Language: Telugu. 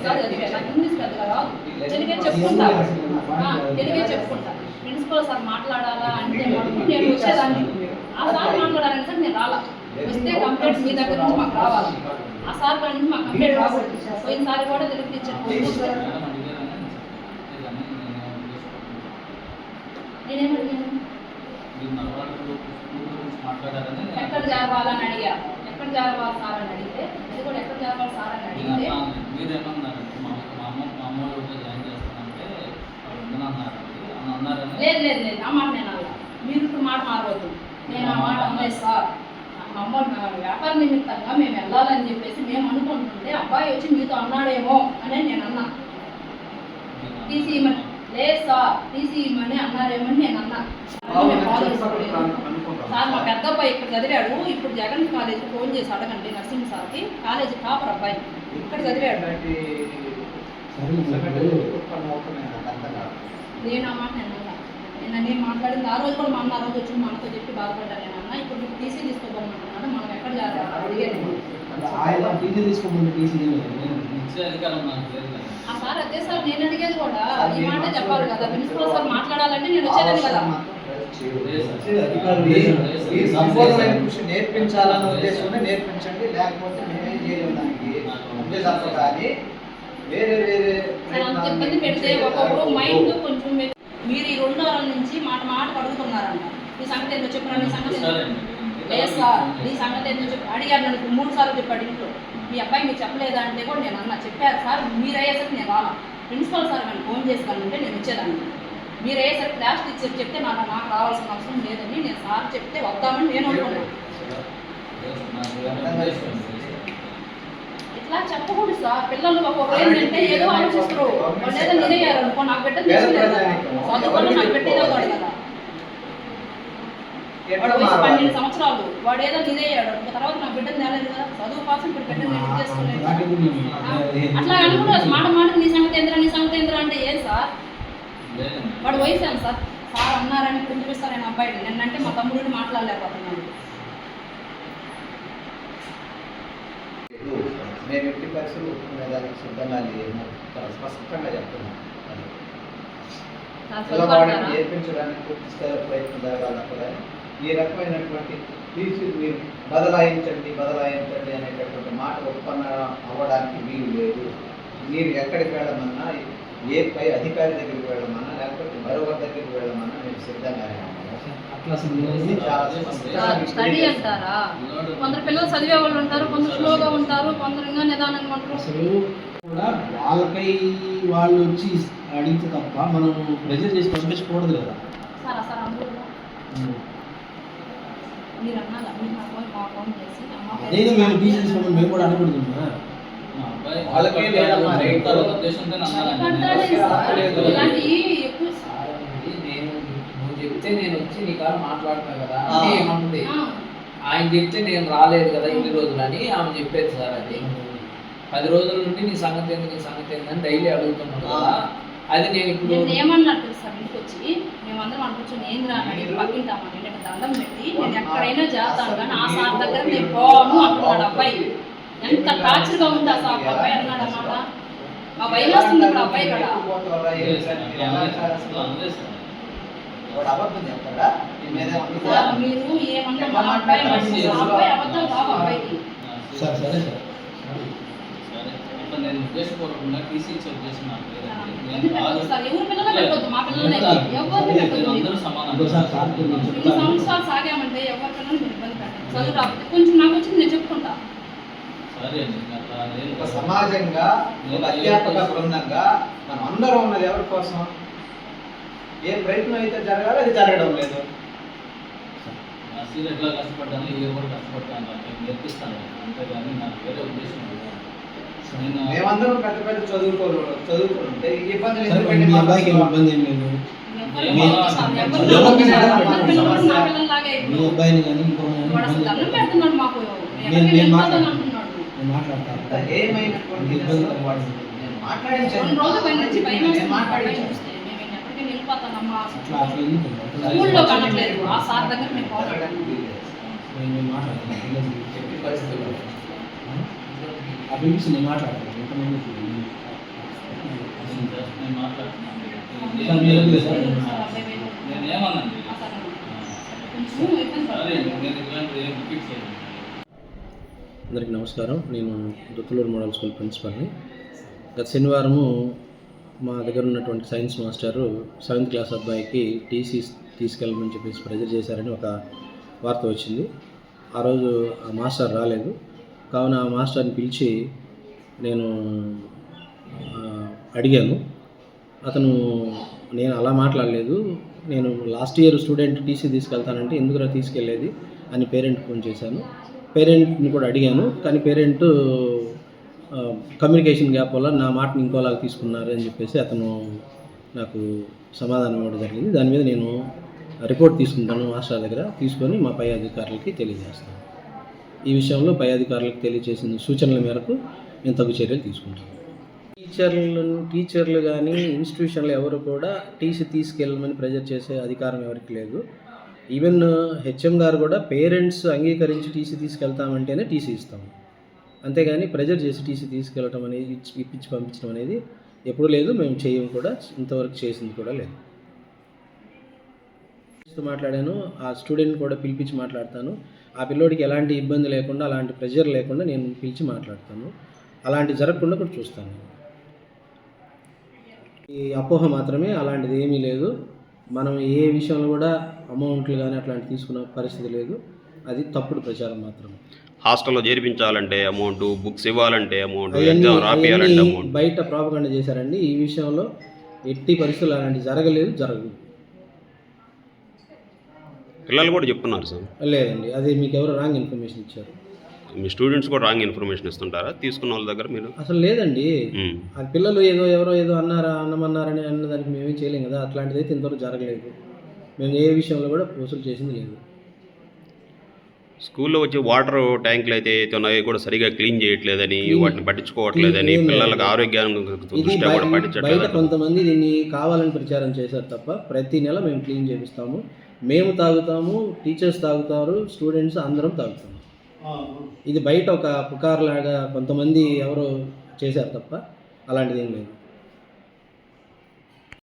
ఒకసారి చదివా నాకు ఇంగ్లీష్ పెద్దగా రాదు తెలుగే చెప్పుకుంటా తెలుగే చెప్పుకుంటా ప్రిన్సిపల్ సార్ మాట్లాడాలా అంటే నేను వచ్చేదాన్ని. ఆ సార్ మాట్లాడాలని సార్ నేను రాలా. వస్తే కంప్లైంట్ మీ దగ్గర నుంచి మాకు రావాలి. ఆ సార్ కాడ నుంచి మాకు కంప్లైంట్ రాకూడదు. పోయినసారి కూడా తెలుగు టీచర్ ఎక్కడ చేరవాలని అడిగా ఎక్కడ చేరవాలి సార్ అని అడిగితే కూడా ఎక్కడ చేరవాలి సార్ అని అడిగితే మీరేమన్నారంటే మా మా అమ్మ మా అమ్మ వాళ్ళు కూడా జాయిన్ చేస్తానంటే వాళ్ళు ఉండనన్నారండి అని అన్నారని లేదు లేదు లేదు. ఆ మాట నేను అలా మీరు ఇప్పుడు మాట మారవద్దు. నేను ఆ మాట అనలేదు సార్. మా అమ్మ నా వ్యాపార నిమిత్తంగా మేము వెళ్ళాలని చెప్పేసి మేము అనుకుంటుంటే అబ్బాయి వచ్చి మీతో అన్నాడేమో అని నేను అన్నా. టీసీ ఇమ్మని లేదు సార్. టీసీ ఇమ్మని అన్నారేమో అని నేను అన్నా. సార్ మా పెద్ద అబ్బాయి ఇక్కడ చదివాడు. ఇప్పుడు జగన్ కాలేజీ ఫోన్ చేసి అడగండి నర్సింగ్ సార్కి. కాలేజీ టాపర్ అబ్బాయి. ఇక్కడ చదివాడు. నేను ఆ మాట నేను అన్నా. నేను నేను మాట్లాడింది ఆ రోజు కూడా మా అన్న ఆ రోజు వచ్చి మా అన్నతో చెప్పి బాధపడ్డాను నేను అన్న. ఇప్పుడు నీకు టీసీ తీసుకోబోమంటున్నాడు మనం ఎక్కడ అడిగాను. ఆయన టీసీ టీసీ. ఆ సార్ అదే సార్ నేను అడిగేది కూడా. ఈ మాట చెప్పాలి కదా. ప్రిన్సిపల్ సార్ మాట్లాడాలంటే నేను వచ్చేదాన్ని కదా. నేర్పించాలన్న ఉద్దేశంలో నేర్పించండి. లేకపోతే మేమేం చేయలేము దానికి తప్ప కానీ వేరే వేరే పెడితే ఒక్కొక్కరు మైండ్ కొంచెం మీరు ఈ రెండు వారాల నుంచి మాట మాట అడుగుతున్నారంట మీ సంగతి ఏంటో చెప్పరా మీ సంగతి. లేదు సార్. నీ సంగతి ఏంటో చెప్పి అడిగారు నన్ను మూడు సార్లు చెప్పాడు ఇంట్లో. మీ అబ్బాయి మీకు చెప్పలేదా అంటే కూడా నేను అన్నా. చెప్పారు సార్ మీరు అయ్యేసరికి నేను రాలా. ప్రిన్సిపల్ సార్ కానీ ఫోన్ చేస్తానంటే నేను వచ్చేదాన్ని. మీరు అయ్యేసరికి క్లాస్ టీచర్ చెప్తే నాకు నాకు రావాల్సిన అవసరం లేదని నేను సార్ చెప్తే వద్దామని నేను అనుకున్నాను నాకు ఏమైనా ఉద్దేశం ఉంది. ఇట్లా చెప్పకూడదు సార్. పిల్లలు ఒక్కొక్క ఏంటంటే ఏదో ఆలోచిస్తారు. వాళ్ళు ఏదో నిలయ్యారు అనుకో నాకు బిడ్డ తీసుకోలేదు చదువుకోవడం నాకు పెట్టేదే కదా. వాడు వయసు? పన్నెండు సంవత్సరాలు. వాడు ఏదో నిలయ్యాడు తర్వాత నాకు బిడ్డ నేలేదు కదా. చదువు కోసం ఇప్పుడు బిడ్డ నేను చేసుకోలేదు అట్లా అనుకున్నారు మాట మాట నీ సంగతి ఏంద్రా నీ సంగతి ఏంద్రా అంటే ఏం సార్. వాడు వయసు ఎంత సార్? సార్ అన్నారని పిలిపిస్తారు నేను అబ్బాయిని. నిన్నంటే మా తమ్ముడిని మాట్లాడలేకపోతున్నాను మేము ఎట్టి పరిస్థితులు ఒప్పుకునేదానికి సిద్ధంగా లేము. చాలా స్పష్టంగా చెప్తున్నాం. అది. సార్ పిల్లవాడిని చదువుకుంటారా నేర్పించడానికి పూర్తి స్థాయిలో ప్రయత్నం జరగాలి అక్కడ ఈ రకమైనటువంటి టీచర్ మీరు బదలాయించండి బదలాయించండి అనేటటువంటి మాట ఉత్పన్న అవ్వడానికి వీలు లేదు. మీరు ఎక్కడికి వెళ్ళమన్నా ఏ పై అధికారి దగ్గరికి వెళ్ళమన్నా లేకపోతే మరొకరి దగ్గరికి వెళ్ళమన్నా మేము సిద్ధంగానే ఉన్నాము అట్లా సార్ స్టడీ. అంటారా? కొందరు పిల్లలు చదివే వాళ్ళు ఉంటారు కొందరు స్లోగా ఉంటారు కొందరు ఇంకా నిదానంగా ఉంటారు. కూడా వాళ్ళపై వాళ్ళు వచ్చి అడిగితే తప్ప మనం ప్రెజర్ చేసి పంపించకూడదు కదా. సార్ అందరూ మీరు అన్నారా? మీరు మా ఫోన్ మా ఫోన్ చేసి అమ్మ అదే మేము మేము కూడా అనుకుంటున్నా వాళ్ళకే రైట్. ఉద్దేశంతో. చదువుకుంటాడే సార్. లేదు. ఇలాంటివి ఎక్కువ అది నేను నువ్వు చెప్తే నేను వచ్చి నీ కాడ మాట్లాడతా కదా. అని ఏమంటుంది? ఆయన చెప్తే నేను రాలేదు కదా ఇన్ని రోజులు అని ఆమె చెప్పేది సార్ అది. పది రోజుల నుండి నీ సంగతి ఏంది నీ సంగతి ఏందని డైలీ అడుగుతున్నాను కదా. అది నేను ఇప్పుడు నేను ఏమన్నట్టు సార్ ఇంటికి వచ్చి మేమందరం అనుకుంటున్నాం ఏం రా అని అడిగి పక్కింటామని నేను దండం పెట్టి నేను ఎక్కడైనా చేస్తాను కానీ ఆ సార్ దగ్గర నేను పోను అంటున్నాడు అబ్బాయి. ఎంత టార్చర్గా ఉంది ఆ సార్ అబ్బాయి అన్నాడు అన్నమాట. మా భయం వస్తుంది ఇప్పుడు అబ్బాయి కూడా. వాడు అబద్ధం చెప్తాడా మీరు ఏమన్నా అబ్బాయి అబ్బాయి అబద్ధం కాదు అబ్బాయికి. సరే సరే సార్. నేను ఉద్దేశపూర్వకంగా టీసీ ఇచ్చే ఉద్దేశం నాకు అందరూ సమానం. సంవత్సరాలు సాగామంటే ఎవరి పిల్లలు ఇబ్బంది కొంచెం నాకు వచ్చింది నేను చెప్పుకుంటా. సమాజంగా అధ్యాపక బృందంగా మనం అందరం ఉన్నది ఎవరి కోసం? ఏ ప్రయత్నం అయితే జరగాలో అది జరగడం లేదు నా సీల్ ఎట్లా కష్టపడ్డాను ఇవి కూడా కష్టపడ్డాను నేను నేర్పిస్తాను అంతేగాని నాకు వేరే ఉద్దేశం మేమందరం పెద్ద పెద్ద చదువుకో చదువుకుంటే? ఇబ్బంది ఏం లేదు ఎవరిని మీ- పంపిస్తాను? ఎవరిని మీ పంపిస్తాను? అబ్బాయికి అందరి పిల్లలు నా పిల్లల్లాగే మీ ఇప్పుడు. అబ్బాయిని కానీ ఇంకో మాట్లాడతాను. ఇబ్బంది మాట్లాడించాను వెళ్ళిపోతానమ్మా. స్కూల్లో కనట్లేదు. ఆ సార్ దగ్గర. నేను నేను అందరికీ నమస్కారం. నేను దుత్తులూరు మోడల్ స్కూల్ ప్రిన్సిపల్ని. గత శనివారము మా దగ్గర ఉన్నటువంటి సైన్స్ మాస్టరు సెవెంత్ క్లాస్ అబ్బాయికి టీసీ తీసుకెళ్ళమని చెప్పేసి ప్రెజర్ చేశారని ఒక వార్త వచ్చింది. ఆ రోజు ఆ మాస్టర్ రాలేదు. కావున ఆ మాస్టర్ని పిలిచి నేను అడిగాను. అతను నేను అలా మాట్లాడలేదు. నేను లాస్ట్ ఇయర్ స్టూడెంట్ టీసీ తీసుకెళ్తానంటే ఎందుకురా తీసుకెళ్ళేది? అని పేరెంట్ ఫోన్ చేశాను. పేరెంట్ని కూడా అడిగాను. కానీ పేరెంట్ కమ్యూనికేషన్ గ్యాప్ వల్ల నా మాటను ఇంకోలాగా తీసుకున్నారు అని చెప్పేసి అతను నాకు సమాధానం ఇవ్వడం జరిగింది. దాని మీద నేను రిపోర్ట్ తీసుకుంటాను మాస్టర్ దగ్గర. తీసుకొని మా పై అధికారులకి తెలియజేస్తాను. ఈ విషయంలో పై అధికారులకు తెలియజేసిన సూచనల మేరకు నేను తగు చర్యలు తీసుకుంటాను. టీచర్లు టీచర్లు కానీ ఇన్స్టిట్యూషన్లు ఎవరు కూడా టీసీ తీసుకెళ్ళమని ప్రెజర్ చేసే అధికారం ఎవరికి లేదు. ఈవెన్ హెచ్ఎం గారు కూడా పేరెంట్స్ అంగీకరించి టీసీ తీసుకెళ్తామంటేనే టీసీ ఇస్తాము. అంతేగాని ప్రెజర్ చేసి టీసీ తీసుకెళ్ళటం అనేది ఇప్పించి పంపించడం అనేది ఎప్పుడూ లేదు. మేము చేయము కూడా ఇంతవరకు చేసింది కూడా లేదు. మాట్లాడాను. ఆ స్టూడెంట్ కూడా పిలిపించి మాట్లాడతాను. ఆ పిల్లోడికి ఎలాంటి ఇబ్బంది లేకుండా అలాంటి ప్రెషర్ లేకుండా నేను పిలిచి మాట్లాడతాను. అలాంటి జరగకుండా కూడా చూస్తాను. ఈ అపోహ మాత్రమే అలాంటిది ఏమీ లేదు. మనం ఏ విషయంలో కూడా అమౌంట్లు కానీ అట్లాంటి తీసుకున్న పరిస్థితి లేదు. అది తప్పుడు ప్రచారం మాత్రమే. హాస్టల్లో చేర్పించాలంటే అమౌంట్ బుక్స్ ఇవ్వాలంటే అమౌంట్ ఎగ్జామ్ రాపియాలంటే అమౌంట్. బయట ప్రాపగండ చేశారండి. ఈ విషయంలో ఎట్టి పరిస్థితులు అలాంటి జరగలేదు జరగదు. పిల్లలు కూడా చెప్తున్నారు సార్. లేదండి అది మీకు ఎవరు రాంగ్ ఇన్ఫర్మేషన్ ఇచ్చారు? మీ స్టూడెంట్స్ కూడా రాంగ్ ఇన్ఫర్మేషన్ ఇస్తుంటారా? తీసుకున్న వాళ్ళ దగ్గర మీరు? అసలు లేదండి. అది పిల్లలు ఏదో ఎవరో ఏదో అన్నారా అన్నమన్నారని అన్నదానికి మేమేం చేయలేం కదా. అట్లాంటిది అయితే ఇంతవరకు జరగలేదు. మేము ఏ విషయంలో కూడా వసూలు చేసింది లేదు. స్కూల్లో వచ్చి వాటర్ ట్యాంకులు అయితే అయితే ఉన్నాయో కూడా సరిగా క్లీన్ చేయట్లేదని వాటిని పట్టించుకోవట్లేదని పిల్లలకు ఆరోగ్యాన్ని బయట కొంతమంది దీన్ని కావాలని ప్రచారం చేశారు తప్ప ప్రతి నెల మేము క్లీన్ చేపిస్తాము. మేము తాగుతాము టీచర్స్ తాగుతారు స్టూడెంట్స్ అందరం తాగుతాము. ఇది బయట ఒక పుకార్ లాగా కొంతమంది ఎవరో చేశారు తప్ప అలాంటిది ఏం లేదు.